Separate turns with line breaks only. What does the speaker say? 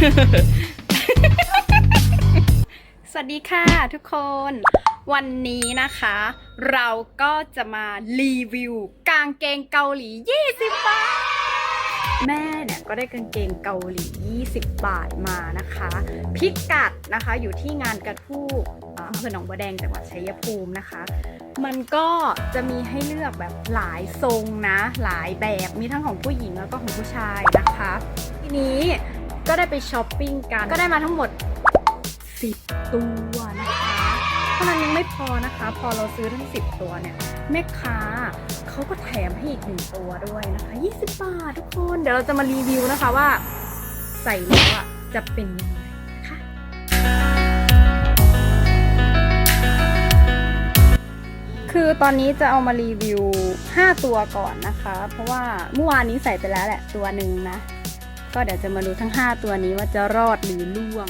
สวัสดีค่ะทุกคน วันนี้นะคะ เราก็จะมารีวิวกางเกงเกาหลี 20 บาท แม่เนี่ยก็ได้กางเกงเกาหลี 20 บาทมานะคะ พิกัดนะคะอยู่ที่งานกระทู้อ่อำเภอหนองบัวแดงจังหวัดชัยภูมินะคะ มันก็จะมีให้เลือกแบบหลายทรงนะ หลายแบบมีทั้งของผู้หญิงแล้วก็ของผู้ชายนะคะ ทีนี้ ก็ได้ไปช้อปปิ้งกัน ก็ได้มาทั้งหมด 10 ตัวนะคะเท่านั้นยังไม่พอนะคะ พอเราซื้อทั้ง 10 ตัวเนี่ยแม่ค้าเขาก็แถมให้อีกหนึ่งตัวด้วยนะคะ 20 บาททุกคน เดี๋ยวเราจะมารีวิวนะคะว่า ใส่แล้วอะจะเป็นยังไงนะคะคือตอนนี้จะเอามารีวิว 5 ตัวก่อนนะคะ เพราะว่าเมื่อวานนี้ใส่ไปแล้วแหละตัวหนึ่งนะ ก็เดี๋ยวจะมาดูทั้ง 5 ตัวนี้ว่าจะรอดหรือล่วง